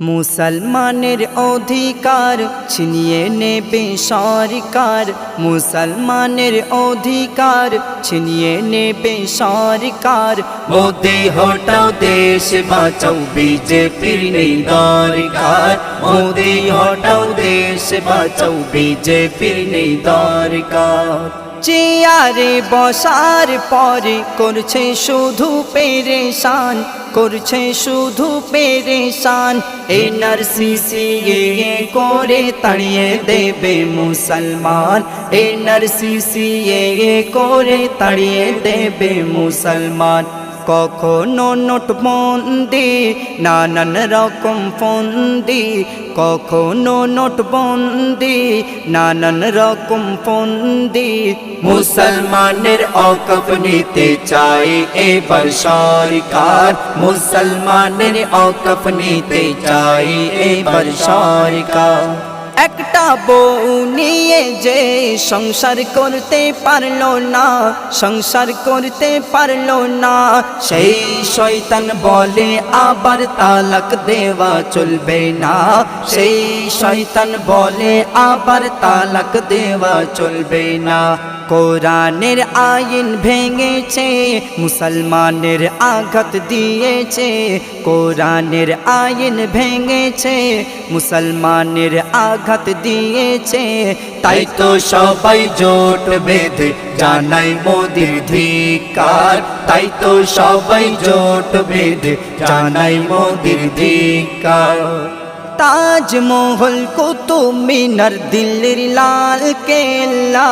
মুসলমানের অধিকার ছিনিয়ে নেবে সরকার। মুসলমানের অধিকার ছিনিয়ে নেবে সরকার। মোদি হটাও দেশ বাঁচাও, বিজেপির নেই দরকার। মোদি হটাও দেশ বাঁচাও, বিজেপির নেই দরকার। চেয়ারে বসার পরে করছে শুধু পেরেশান, করছে শুধু পেরেশান। এ করে তাড়িয়ে দেবে মুসলমান। এ নার্সিসি এ করে তাড়িয়ে দেবে মুসলমান। কখনো নোটবন্দি নানান রকম ফন্দি। কখনো নোটবন্দি নানান রকম ফন্দি। মুসলমানের অকপ নিতে চাই এবার সরকার। মুসলমানের অকপ নিতে চাই এবার সরকার। একটা বউ নিয়ে যে সংসার করতে পারল না, সংসার করতে পারল না। সেই শয়তান বলে, আবার তালাক দেওয়া চলবে না। সেই শয়তান বলে, আবার তালাক দেওয়া চলবে না। কোরআনের আইন ভেঙেছে, মুসলমানের আঘাত দিয়েছে। কোরআনের আইন ভেঙেছে, মুসলমানের আঘাত দিয়েছে। তাই তো সবাই জোট বেঁধে জানাই মোদির ধিকার তাই তো সবাই জোট বেঁধে জানাই মোদির ধিকার তাজমহল কুতুব মিনার দিল্লির লাল কেল্লা,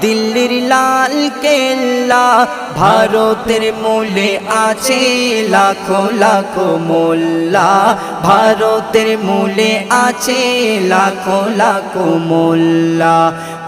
দিল্লির লাল কেল্লা। ভারতের মূলে আছে লাখো লাখো মোল্লা। ভারতের মূলে আছে লাখো লাখো মোল্লা।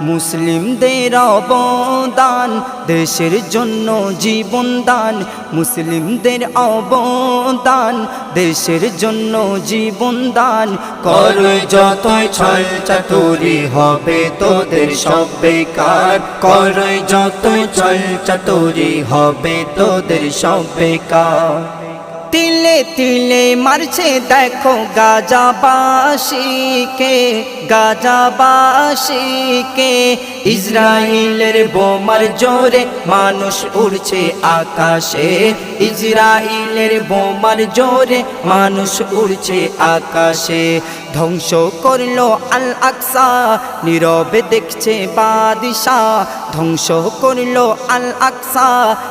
মুসলিমদের অবদান, দেশের জন্য জীবন দান, মুসলিমদের অবদান, দেশের জন্য জীবন দান। কর যতই ছল চাতুরি হবে তোদের সব বেকার। কর যতই ছল চাতুরি হবে তোদের সব বেকার। তিলে তিলে মারছে দেখো গাজাবাসীকে গাজাবাসীকে ইসরায়েলের বোমার জোরে মানুষ উড়ছে আকাশে ইসরায়েলের বোমার জোরে মানুষ উড়ছে আকাশে। ধ্বংস করল আল আকসা নীরবে দেখছে বাদিশাহ। ধ্বংস করল আল আকসা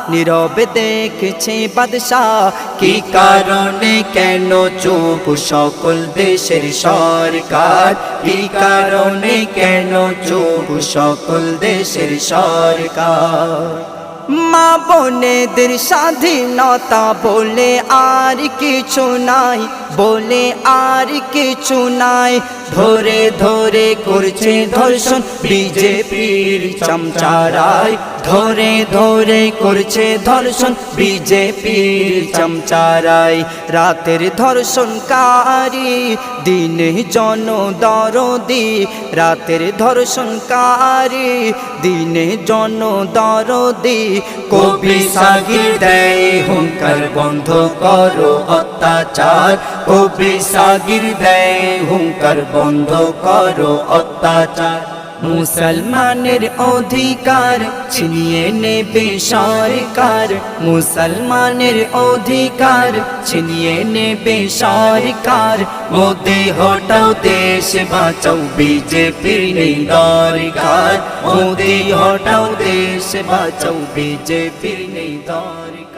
নীরবে দেখছে বাদশাহ। কি কারণে কেন চুপ সকল দেশের সরকার? কি কারণে কেন চুপ সকল দেশের সরকার? মা বোনেদের স্বাধীনতা বলে আর কিছু নাই, বলে আর কিছু নাই। ধরে ধরে করছে ধর্ষণ বিজেপির চমচারায় ধরে ধরে করছে ধর্ষণ বিজেপির চমচারায় রাতের ধর্ষণকারী, দিনে জন দরদি রাতের ধর্ষণকারী, দিনে জন দরদি কবি সাগির দেয় হুঙ্কার বন্ধ করো অত্যাচার। কবি সাগির দেয় হুঙ্কার বন্ধ করো অত্যাচার। মুসলমানের অধিকার ছিনিয়ে নেবে সরকার। মুসলমানের অধিকার ছিনিয়ে নেবে সরকার। মোদি হটাও দেশ বাঁচাও, বিজেপির নেই দরকার। মোদি হটাও দেশ বাঁচাও, বিজেপির নেই দরকার।